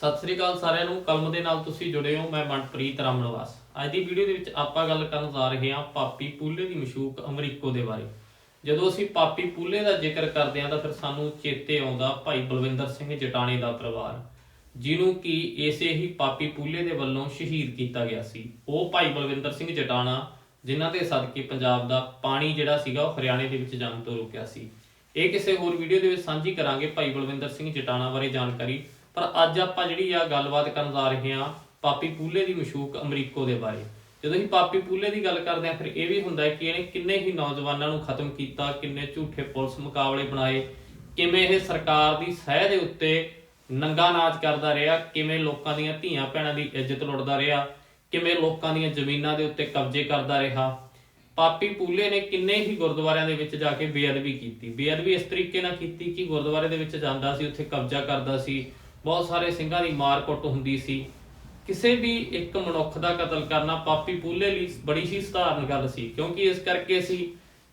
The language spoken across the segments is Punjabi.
ਸਤਿ ਸ੍ਰੀ ਅਕਾਲ ਸਾਰਿਆਂ ਨੂੰ। ਕਲਮ ਦੇ ਨਾਲ ਤੁਸੀਂ ਜੁੜੇ ਹੋ। ਮੈਂ ਮਨਪ੍ਰੀਤ ਰਾਮਨਵਾਸ। ਅੱਜ ਦੀ ਵੀਡੀਓ ਦੇ ਵਿੱਚ ਆਪਾਂ ਗੱਲ ਕਰਨ ਜਾ ਰਹੇ ਹਾਂ ਪਾਪੀ ਪੂਲੇ ਦੀ ਮਸ਼ੂਕ ਅਮਰੀਕੋ ਦੇ ਬਾਰੇ। ਜਦੋਂ ਅਸੀਂ ਪਾਪੀ ਪੂਲੇ ਦਾ ਜ਼ਿਕਰ ਕਰਦੇ ਹਾਂ ਤਾਂ ਫਿਰ ਸਾਨੂੰ ਚੇਤੇ ਆਉਂਦਾ ਭਾਈ ਬਲਵਿੰਦਰ ਸਿੰਘ ਜਟਾਣੇ ਦਾ ਪਰਿਵਾਰ, ਜਿਹਨੂੰ ਕਿ ਇਸੇ ਹੀ ਪਾਪੀ ਪੂਲੇ ਦੇ ਵੱਲੋਂ ਸ਼ਹੀਦ ਕੀਤਾ ਗਿਆ ਸੀ। ਉਹ ਭਾਈ ਬਲਵਿੰਦਰ ਸਿੰਘ ਜਟਾਣਾ, ਜਿਨ੍ਹਾਂ ਦੇ ਸਦਕੇ ਪੰਜਾਬ ਦਾ ਪਾਣੀ ਜਿਹੜਾ ਸੀਗਾ ਉਹ ਹਰਿਆਣੇ ਦੇ ਵਿੱਚ ਜਾਣ ਤੋਂ ਰੁਕਿਆ ਸੀ। ਇਹ ਕਿਸੇ ਹੋਰ ਵੀਡੀਓ ਦੇ ਵਿੱਚ ਸਾਂਝੀ ਕਰਾਂਗੇ। ਭਾਈ ਬਲਵਿੰਦਰ ਸਿੰਘ ਜਟਾਣਾ ਬਾਰੇ ਜਾਣਕਾਰੀ ਪਰ ਅੱਜ ਆਪਾਂ ਜਿਹੜੀ ਆ ਗੱਲਬਾਤ ਕਰਨ ਜਾ ਰਹੇ ਹਾਂ ਪਾਪੀ ਪੂਲੇ ਦੀ ਮਸ਼ੂਕ ਅਮਰੀਕੋ ਦੇ ਬਾਰੇ। ਜਦੋਂ ਅਸੀਂ ਪਾਪੀ ਪੂਲੇ ਦੀ ਗੱਲ ਕਰਦੇ ਹਾਂ, ਫਿਰ ਇਹ ਵੀ ਹੁੰਦਾ ਕਿ ਇਹਨੇ ਕਿੰਨੇ ਹੀ ਨੌਜਵਾਨਾਂ ਨੂੰ ਖਤਮ ਕੀਤਾ, ਕਿੰਨੇ ਝੂਠੇ ਪੁਲਿਸ ਮੁਕਾਬਲੇ ਬਣਾਏ, ਕਿਵੇਂ ਇਹ ਸਰਕਾਰ ਦੀ ਸਹਿ ਦੇ ਉੱਤੇ ਨੰਗਾ ਨਾਚ ਕਰਦਾ ਰਿਹਾ, ਕਿਵੇਂ ਲੋਕਾਂ ਦੀਆਂ ਧੀਆਂ ਭੈਣਾਂ ਦੀ ਇੱਜ਼ਤ ਲੁੱਟਦਾ ਰਿਹਾ, ਕਿਵੇਂ ਲੋਕਾਂ ਦੀਆਂ ਜ਼ਮੀਨਾਂ ਦੇ ਉੱਤੇ ਕਬਜ਼ੇ ਕਰਦਾ ਰਿਹਾ। ਪਾਪੀ ਪੂਲੇ ਨੇ ਕਿੰਨੇ ਹੀ ਗੁਰਦੁਆਰਿਆਂ ਦੇ ਵਿੱਚ ਜਾ ਕੇ ਬੇਅਦਬੀ ਕੀਤੀ। ਬੇਅਦਬੀ ਇਸ ਤਰੀਕੇ ਨਾਲ ਕੀਤੀ ਕਿ ਗੁਰਦੁਆਰੇ ਦੇ ਵਿੱਚ ਜਾਂਦਾ ਸੀ, ਉੱਥੇ ਕਬਜ਼ਾ ਕਰਦਾ ਸੀ ਬਹੁਤ ਸਾਰੇ ਸਿੰਘਾਂ ਦੀ ਮਾਰ ਕੁੱਟ ਹੁੰਦੀ ਸੀ। ਕਿਸੇ ਵੀ ਇੱਕ ਮਨੁੱਖ ਦਾ ਕਤਲ ਕਰਨਾ ਪਾਪੀ ਪੂਲੇ ਲਈ ਬੜੀ ਹੀ ਸਧਾਰਨ ਗੱਲ ਸੀ, ਕਿਉਂਕਿ ਇਸ ਕਰਕੇ ਸੀ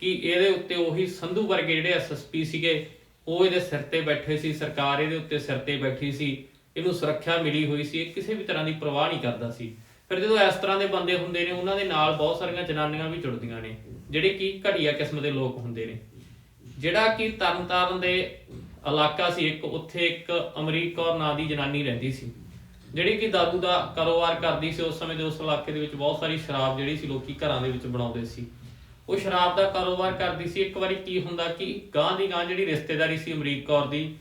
ਕਿ ਇਹਦੇ ਉੱਤੇ ਉਹੀ ਸੰਧੂ ਵਰਗੇ ਜਿਹੜੇ ਐਸਐਸਪੀ ਸੀਗੇ, ਉਹ ਇਹਦੇ ਸਿਰ ਤੇ ਬੈਠੇ ਸੀ, ਸਰਕਾਰ ਇਹਦੇ ਉੱਤੇ ਸਿਰ ਤੇ ਬੈਠੀ ਸੀ, ਇਹਨੂੰ ਸੁਰੱਖਿਆ ਮਿਲੀ ਹੋਈ ਸੀ, ਇਹ ਕਿਸੇ ਵੀ ਤਰ੍ਹਾਂ ਦੀ ਪਰਵਾਹ ਨਹੀਂ ਕਰਦਾ ਸੀ। ਫਿਰ ਜਦੋਂ ਇਸ ਤਰ੍ਹਾਂ ਦੇ ਬੰਦੇ ਹੁੰਦੇ ਨੇ, ਉਹਨਾਂ ਦੇ ਨਾਲ ਬਹੁਤ ਸਾਰੀਆਂ ਜਨਾਨੀਆਂ ਵੀ ਜੁੜਦੀਆਂ ਨੇ, ਜਿਹੜੇ ਕਿ ਘਟੀਆ ਕਿਸਮ ਦੇ ਲੋਕ ਹੁੰਦੇ ਨੇ। ਜਿਹੜਾ ਕਿ ਤਰਨਤਾਰਨ ਦੇ ਇਲਾਕਾ ਸੀ ਇੱਕ, ਉੱਥੇ ਇੱਕ ਅਮਰੀਕ ਕੌਰ ਨਾਂ ਦੀ ਜਨਾਨੀ ਰਹਿੰਦੀ ਸੀ। ਜਿਹੜੀ ਕਿ ਦਾਰੂ ਦਾ ਕਾਰੋਬਾਰ ਕਰਦੀ ਸੀ, ਉਸ ਸਮੇਂ ਦੇ ਉਸ ਇਲਾਕੇ ਦੇ ਵਿੱਚ ਬਹੁਤ ਸਾਰੀ ਸ਼ਰਾਬ ਜਿਹੜੀ ਸੀ ਲੋਕੀ ਘਰਾਂ ਦੇ ਵਿੱਚ ਬਣਾਉਂਦੇ ਸੀ। ਉਹ ਸ਼ਰਾਬ ਦਾ ਕਾਰੋਬਾਰ ਕਰਦੀ ਸੀ। ਇੱਕ ਵਾਰੀ ਕੀ ਹੁੰਦਾ ਕਿ ਗਾਂ ਦੀ ਗਾਂ ਜਿਹੜੀ ਰਿਸ਼ਤੇਦਾਰੀ ਸੀ ਅਮਰੀਕ ਕੌਰ ਦੀ,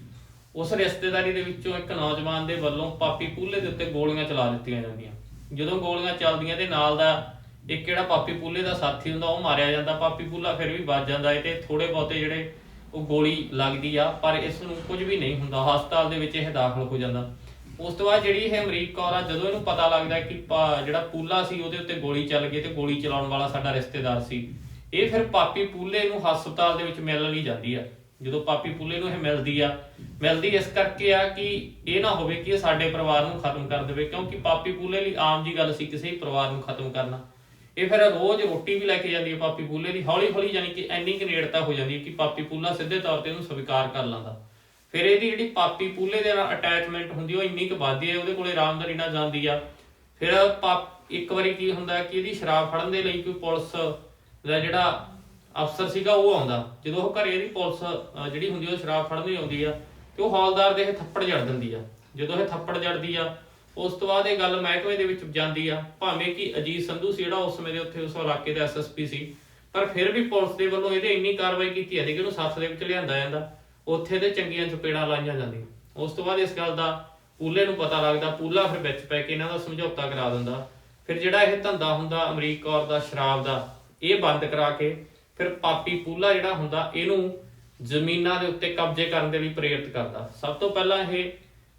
ਉਸ ਰਿਸ਼ਤੇਦਾਰੀ ਦੇ ਵਿੱਚੋਂ ਇੱਕ ਨੌਜਵਾਨ ਦੇ ਵੱਲੋਂ ਪਾਪੀ ਪੂਲੇ ਦੇ ਉੱਤੇ ਗੋਲੀਆਂ ਚਲਾ ਦਿੱਤੀਆਂ ਜਾਂਦੀਆਂ। ਜਦੋਂ ਗੋਲੀਆਂ ਚੱਲਦੀਆਂ ਤੇ ਨਾਲ ਦਾ ਇੱਕ ਜਿਹੜਾ ਪਾਪੀ ਪੂਲੇ ਦਾ ਸਾਥੀ ਹੁੰਦਾ, ਉਹ ਮਾਰਿਆ ਜਾਂਦਾ। ਪਾਪੀ ਪੂਲਾ ਫਿਰ ਵੀ ਬਚ ਜਾਂਦਾ ਹੈ ਤੇ ਥੋੜੇ ਬਹੁਤੇ ਜਿਹੜੇ ਉਹ ਗੋਲੀ ਲੱਗਦੀ ਆ, ਪਰ ਇਸ ਨੂੰ ਕੁਝ ਵੀ ਨਹੀਂ ਹੁੰਦਾ, ਹਸਪਤਾਲ ਦੇ ਵਿੱਚ ਇਹ ਦਾਖਲ ਹੋ ਜਾਂਦਾ। ਉਸ ਤੋਂ ਬਾਅਦ ਜਿਹੜੀ ਇਹ ਅਮਰੀਕ ਕੌਰ ਆ, ਜਦੋਂ ਇਹਨੂੰ ਪਤਾ ਲੱਗਦਾ ਕਿ ਜਿਹੜਾ ਪੂਲਾ ਸੀ, ਉਹਦੇ ਉੱਤੇ ਗੋਲੀ ਚੱਲ ਗਈ ਤੇ ਗੋਲੀ ਚਲਾਉਣ ਵਾਲਾ ਸਾਡਾ ਰਿਸ਼ਤੇਦਾਰ ਸੀ, ਇਹ ਫਿਰ ਪਾਪੀ ਪੂਲੇ ਨੂੰ ਹਸਪਤਾਲ ਦੇ ਵਿੱਚ ਮਿਲਣ ਲਈ ਜਾਂਦੀ ਆ। ਜਦੋਂ ਪਾਪੀ ਪੂਲੇ ਨੂੰ ਇਹ ਮਿਲਦੀ ਆ, ਮਿਲਦੀ ਇਸ ਕਰਕੇ ਆ ਕਿ ਇਹ ਨਾ ਹੋਵੇ ਕਿ ਇਹ ਸਾਡੇ ਪਰਿਵਾਰ ਨੂੰ ਖਤਮ ਕਰ ਦੇਵੇ, ਕਿਉਂਕਿ ਪਾਪੀ ਪੂਲੇ ਲਈ ਆਮ ਜੀ ਗੱਲ ਸੀ ਕਿਸੇ ਵੀ ਪਰਿਵਾਰ ਨੂੰ ਖਤਮ ਕਰਨਾ। ਇਹ ਫਿਰ ਰੋਜ਼ ਰੋਟੀ ਵੀ ਲੈ ਕੇ ਜਾਂਦੀ ਹੈ ਪਾਪੀ ਪੂਲੇ ਦੀ, ਹੌਲੀ ਹੌਲੀ ਯਾਨੀ ਕਿ ਇੰਨੀ ਕੁ ਨੇੜਤਾ ਹੋ ਜਾਂਦੀ ਹੈ ਕਿ ਪਾਪੀ ਪੂਲਾ ਸਿੱਧੇ ਤੌਰ ਤੇ ਇਹਨੂੰ ਸਵੀਕਾਰ ਕਰ ਲੈਂਦਾ। ਫਿਰ ਇਹਦੀ ਜਿਹੜੀ ਪਾਪੀ ਪੂਲੇ ਦੇ ਨਾਲ ਅਟੈਚਮੈਂਟ ਹੁੰਦੀ ਉਹ ਇੰਨੀ ਕੁ ਵੱਧਦੀ ਹੈ, ਉਹਦੇ ਕੋਲੇ ਆਰਾਮਦਾਰੀ ਨਾਲ ਜਾਂਦੀ ਆ। ਫਿਰ ਪਾਪ, ਇੱਕ ਵਾਰੀ ਕੀ ਹੁੰਦਾ ਕਿ ਇਹਦੀ ਸ਼ਰਾਬ ਫੜਨ ਦੇ ਲਈ ਕੋਈ ਪੁਲਿਸ ਦਾ ਜਿਹੜਾ ਅਫਸਰ ਸੀਗਾ, ਉਹ ਆਉਂਦਾ। ਜਦੋਂ ਉਹ ਘਰੇ ਇਹਦੀ ਪੁਲਿਸ ਜਿਹੜੀ ਹੁੰਦੀ ਉਹ ਸ਼ਰਾਬ ਫੜਨ ਲਈ ਆਉਂਦੀ ਆ, ਤੇ ਉਹ ਹੌਲਦਾਰ ਦੇ ਇਹ ਥੱਪੜ ਜੜ ਦਿੰਦੀ ਆ। ਜਦੋਂ ਇਹ ਥੱਪੜ ਜੜਦੀ ਆ ਉਸ ਤੋਂ ਬਾਅਦ ਇਹ ਗੱਲ ਮਹਿਕਮੇ ਦੇ ਵਿੱਚ ਜਾਂਦੀ ਆ, ਭਾਵੇਂ ਕਿ ਅਜੀਤ ਸੰਧੂ ਸੀ ਜਿਹੜਾ ਉਸ ਸਮੇਂ ਦੇ ਉੱਥੇ ਉਸ ਇਲਾਕੇ ਦਾ ਐਸਐਸਪੀ ਸੀ, ਪਰ ਫਿਰ ਵੀ ਪੁਲਿਸ ਦੇ ਵੱਲੋਂ ਇਹਦੇ ਇੰਨੀ ਕਾਰਵਾਈ ਕੀਤੀ ਜਾਂਦੀ ਕਿ ਉਹਨੂੰ ਸੱਤ ਦੇ ਵਿੱਚ ਲਿਆਂਦਾ ਜਾਂਦਾ, ਉੱਥੇ ਤੇ ਚੰਗੀਆਂ ਚਪੇੜਾਂ ਲਾਈਆਂ ਜਾਂਦੀਆਂ। ਉਸ ਤੋਂ ਬਾਅਦ ਇਸ ਗੱਲ ਦਾ ਪੂਲੇ ਨੂੰ ਪਤਾ ਲੱਗਦਾ, ਪੂਲਾ ਫਿਰ ਵਿੱਚ ਪੈ ਕੇ ਇਹਨਾਂ ਦਾ ਸਮਝੌਤਾ ਕਰਾ ਦਿੰਦਾ। ਫਿਰ ਜਿਹੜਾ ਇਹ ਧੰਦਾ ਹੁੰਦਾ ਅਮਰੀਕ ਕੌਰ ਦਾ, ਸ਼ਰਾਬ ਦਾ, ਇਹ ਬੰਦ ਕਰਾ ਕੇ ਫਿਰ ਪਾਪੀ ਪੂਲਾ ਜਿਹੜਾ ਹੁੰਦਾ, ਇਹਨੂੰ ਜ਼ਮੀਨਾਂ ਦੇ ਉੱਤੇ ਕਬਜ਼ੇ ਕਰਨ ਦੇ ਲਈ ਪ੍ਰੇਰਿਤ ਕਰਦਾ। ਸਭ ਤੋਂ ਪਹਿਲਾਂ ਇਹ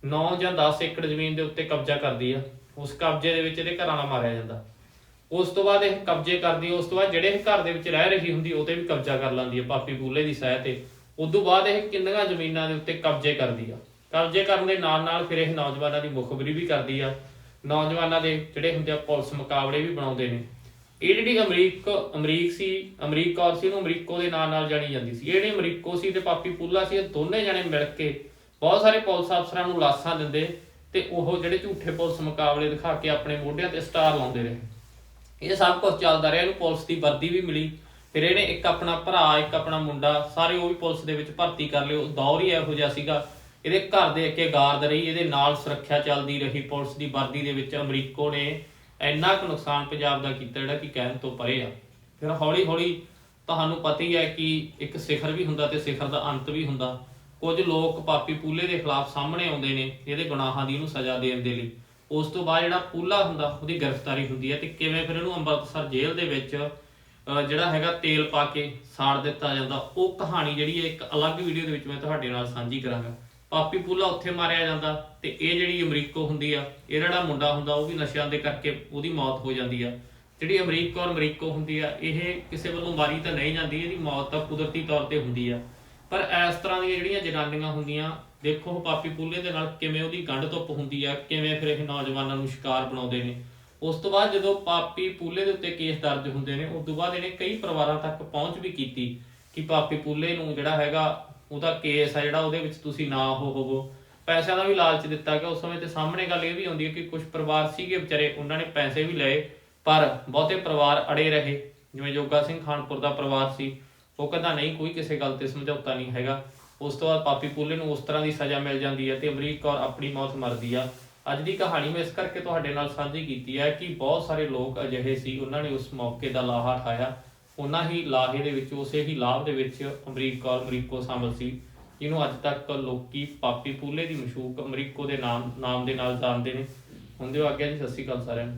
9 ਜਾਂ 10 ਏਕੜ ਜ਼ਮੀਨ ਦੇ ਉੱਤੇ ਕਬਜ਼ਾ ਕਰਦੀ ਆ, ਉਸ ਕਬਜ਼ੇ ਦੇ ਵਿੱਚ ਇਹਦੇ ਘਰਾਂ ਨਾਲ ਮਾਰਿਆ ਜਾਂਦਾ। ਉਸ ਤੋਂ ਬਾਅਦ ਇਹ ਕਬਜ਼ੇ ਕਰਦੀ ਉਸ ਤੋਂ ਬਾਅਦ ਜਿਹੜੇ ਘਰ ਦੇ ਵਿੱਚ ਰਹਿ ਰਹੀ ਹੁੰਦੀ, ਉਹ ਤੇ ਵੀ ਕਬਜ਼ਾ ਕਰ ਲੈਂਦੀ ਹੈ ਪਾਪੀ ਪੂਲੇ ਦੀ ਸਹਾਇ ਤੇ। ਉਸ ਤੋਂ ਬਾਅਦ ਇਹ ਕਿੰਨੀਆਂ ਜ਼ਮੀਨਾਂ ਦੇ ਉੱਤੇ ਕਬਜ਼ੇ ਕਰਦੀ ਆ। ਕਬਜ਼ੇ ਕਰਨ ਦੇ ਨਾਲ ਨਾਲ ਫਿਰ ਇਹ ਨੌਜਵਾਨਾਂ ਦੀ ਮੁਖਬਰੀ ਵੀ ਕਰਦੀ ਆ। ਨੌਜਵਾਨਾਂ ਦੇ ਜਿਹੜੇ ਹੁੰਦੇ ਆ ਪੁਲਿਸ ਮੁਕਾਬਲੇ ਵੀ ਬਣਾਉਂਦੇ ਨੇ। ਇਹ ਜਿਹੜੀ ਅਮਰੀਕ ਅਮਰੀਕ ਸੀ, ਅਮਰੀਕ ਕੌਰ ਸੀ, ਉਹਨੂੰ ਅਮਰੀਕੋ ਦੇ ਨਾਂ ਨਾਲ ਜਾਣੀ ਜਾਂਦੀ ਸੀ। ਇਹ ਜਿਹੜੀ ਅਮਰੀਕੋ ਸੀ ਤੇ ਪਾਪੀ ਪੂਲਾ ਸੀ, ਇਹ ਦੋਨੇ ਜਣੇ ਮਿਲ ਕੇ ਬਹੁਤ ਸਾਰੇ ਪੁਲਿਸ ਅਫਸਰਾਂ ਨੂੰ ਲਾਸਾਂ ਦਿੰਦੇ ਤੇ ਉਹ ਜਿਹੜੇ ਝੂਠੇ ਪੁਲਿਸ ਮੁਕਾਬਲੇ ਦਿਖਾ ਕੇ ਆਪਣੇ ਮੋਢਿਆਂ ਤੇ ਸਟਾਰ ਲਾਉਂਦੇ ਰਹੇ। ਇਹ ਸਭ ਕੁਝ ਚੱਲਦਾ ਰਿਹਾ, ਇਹਨੂੰ ਪੁਲਿਸ ਦੀ ਵਰਦੀ ਵੀ ਮਿਲੀ। ਫਿਰ ਇਹਨੇ ਇੱਕ ਆਪਣਾ ਭਰਾ, ਇੱਕ ਆਪਣਾ ਮੁੰਡਾ, ਸਾਰੇ ਉਹ ਵੀ ਪੁਲਿਸ ਦੇ ਵਿੱਚ ਭਰਤੀ ਕਰ ਲਿਓ। ਦੌਰ ਹੀ ਇਹੋ ਜਿਹਾ ਸੀਗਾ। ਇਹਦੇ ਘਰ ਦੇ ਅੱਗੇ ਗਾਰਦ ਰਹੀ, ਇਹਦੇ ਨਾਲ ਸੁਰੱਖਿਆ ਚੱਲਦੀ ਰਹੀ। ਪੁਲਿਸ ਦੀ ਵਰਦੀ ਦੇ ਵਿੱਚ ਅਮਰੀਕੋ ਨੇ ਇੰਨਾ ਕੁ ਨੁਕਸਾਨ ਪੰਜਾਬ ਦਾ ਕੀਤਾ ਜਿਹੜਾ ਕਿ ਕਹਿਣ ਤੋਂ ਪਰੇ ਆ। ਫਿਰ ਹੌਲੀ ਹੌਲੀ ਤੁਹਾਨੂੰ ਪਤਾ ਹੀ ਹੈ ਕਿ ਇੱਕ ਸਿਖਰ ਵੀ ਹੁੰਦਾ ਤੇ ਸਿਖਰ ਦਾ ਅੰਤ ਵੀ ਹੁੰਦਾ। ਕੁਝ ਲੋਕ ਪਾਪੀ ਪੂਲੇ ਦੇ ਖਿਲਾਫ ਸਾਹਮਣੇ ਆਉਂਦੇ ਨੇ ਇਹਦੇ ਗੁਨਾਹਾਂ ਦੀ ਇਹਨੂੰ ਸਜ਼ਾ ਦੇਣ ਦੇ ਲਈ। ਉਸ ਤੋਂ ਬਾਅਦ ਜਿਹੜਾ ਪੂਲਾ ਹੁੰਦਾ, ਉਹਦੀ ਗ੍ਰਿਫਤਾਰੀ ਹੁੰਦੀ ਹੈ ਤੇ ਕਿਵੇਂ ਫਿਰ ਇਹਨੂੰ ਅੰਮ੍ਰਿਤਸਰ ਜੇਲ੍ਹ ਦੇ ਵਿੱਚ ਜਿਹੜਾ ਹੈਗਾ ਤੇਲ ਪਾ ਕੇ ਸਾੜ ਦਿੱਤਾ ਜਾਂਦਾ, ਉਹ ਕਹਾਣੀ ਜਿਹੜੀ ਹੈ ਇੱਕ ਅਲੱਗ ਵੀਡੀਓ ਦੇ ਵਿੱਚ ਮੈਂ ਤੁਹਾਡੇ ਨਾਲ ਸਾਂਝੀ ਕਰਾਂਗਾ। ਪਾਪੀ ਪੂਲਾ ਉੱਥੇ ਮਾਰਿਆ ਜਾਂਦਾ ਤੇ ਇਹ ਜਿਹੜੀ ਅਮਰੀਕੋ ਹੁੰਦੀ ਆ, ਇਹ ਜਿਹੜਾ ਮੁੰਡਾ ਹੁੰਦਾ, ਉਹ ਵੀ ਨਸ਼ਿਆਂ ਦੇ ਕਰਕੇ ਉਹਦੀ ਮੌਤ ਹੋ ਜਾਂਦੀ ਆ। ਜਿਹੜੀ ਅਮਰੀਕੋ ਔਰ ਅਮਰੀਕੋ ਹੁੰਦੀ ਆ, ਇਹ ਕਿਸੇ ਵੱਲੋਂ ਮਾਰੀ ਤਾਂ ਨਹੀਂ ਜਾਂਦੀ, ਇਹਦੀ ਮੌਤ ਤਾਂ ਕੁਦਰਤੀ ਤੌਰ ਤੇ ਹੁੰਦੀ ਆ। ਪਰ ਇਸ ਤਰ੍ਹਾਂ ਦੀਆਂ ਜਿਹੜੀਆਂ ਜਨਾਨੀਆਂ ਹੁੰਦੀਆਂ, ਦੇਖੋ ਉਹ ਪਾਪੀ ਪੂਲੇ ਦੇ ਨਾਲ ਕਿਵੇਂ ਉਹਦੀ ਗੰਢ ਧੁੱਪ ਹੁੰਦੀ ਆ, ਕਿਵੇਂ ਫਿਰ ਇਹ ਨੌਜਵਾਨਾਂ ਨੂੰ ਸ਼ਿਕਾਰ ਬਣਾਉਂਦੇ ਨੇ। ਉਸ ਤੋਂ ਬਾਅਦ ਜਦੋਂ ਪਾਪੀ ਪੂਲੇ ਦੇ ਉੱਤੇ ਕੇਸ ਦਰਜ ਹੁੰਦੇ ਨੇ, ਉਸ ਤੋਂ ਬਾਅਦ ਇਹਨੇ ਕਈ ਪਰਿਵਾਰਾਂ ਤੱਕ ਪਹੁੰਚ ਵੀ ਕੀਤੀ ਕਿ ਪਾਪੀ ਪੂਲੇ ਨੂੰ ਜਿਹੜਾ ਹੈਗਾ, ਉਹਦਾ ਕੇਸ ਆ ਜਿਹੜਾ ਉਹਦੇ ਵਿੱਚ ਤੁਸੀਂ ਨਾ ਹੋ ਹੋਵੋ। ਪੈਸਿਆਂ ਦਾ ਵੀ ਲਾਲਚ ਦਿੱਤਾ ਗਿਆ। ਉਸ ਸਮੇਂ ਤੇ ਸਾਹਮਣੇ ਗੱਲ ਇਹ ਵੀ ਆਉਂਦੀ ਹੈ ਕਿ ਕੁਝ ਪਰਿਵਾਰ ਸੀਗੇ ਵਿਚਾਰੇ, ਉਹਨਾਂ ਨੇ ਪੈਸੇ ਵੀ ਲਏ, ਪਰ ਬਹੁਤੇ ਪਰਿਵਾਰ ਅੜੇ ਰਹੇ। ਜਿਵੇਂ ਜੋਗਾ ਸਿੰਘ ਖਾਨਪੁਰ ਦਾ ਪਰਿਵਾਰ ਸੀ ਉਹ ਕਹਿੰਦਾ, ਨਹੀਂ, ਕੋਈ ਕਿਸੇ ਗੱਲ ਤੇ ਸਮਝੌਤਾ ਨਹੀਂ ਹੈਗਾ। ਉਸ ਤੋਂ ਬਾਅਦ ਪਾਪੀ ਪੂਲੇ ਨੂੰ ਉਸ ਤਰ੍ਹਾਂ ਦੀ ਸਜ਼ਾ ਮਿਲ ਜਾਂਦੀ ਹੈ ਤੇ ਅਮਰੀਕ ਕੌਰ ਆਪਣੀ ਮੌਤ ਮਰਦੀ ਆ। ਅੱਜ ਦੀ ਕਹਾਣੀ ਮੈਂ ਇਸ ਕਰਕੇ ਤੁਹਾਡੇ ਨਾਲ ਸਾਂਝੀ ਕੀਤੀ ਹੈ ਕਿ ਬਹੁਤ ਸਾਰੇ ਲੋਕ ਅਜਿਹੇ ਸੀ, ਉਹਨਾਂ ਨੇ ਉਸ ਮੌਕੇ ਦਾ ਲਾਹਾ ਉਠਾਇਆ ਉਹਨਾਂ ਹੀ ਲਾਹੇ ਦੇ ਵਿੱਚ, ਉਸੇ ਹੀ ਲਾਭ ਦੇ ਵਿੱਚ ਅਮਰੀਕ ਕੌਰ ਅਮਰੀਕੋ ਸ਼ਾਮਲ ਸੀ, ਜਿਹਨੂੰ ਅੱਜ ਤੱਕ ਲੋਕੀ ਪਾਪੀ ਪੂਲੇ ਦੀ ਮਸ਼ੂਕ ਅਮਰੀਕੋ ਦੇ ਨਾਮ ਨਾਮ ਦੇ ਨਾਲ ਜਾਣਦੇ ਨੇ। ਹੁੰਦੇ ਹੋ ਆਗਿਆ ਜੀ, ਸਤਿ ਸ਼੍ਰੀ ਅਕਾਲ ਸਾਰਿਆਂ ਨੂੰ।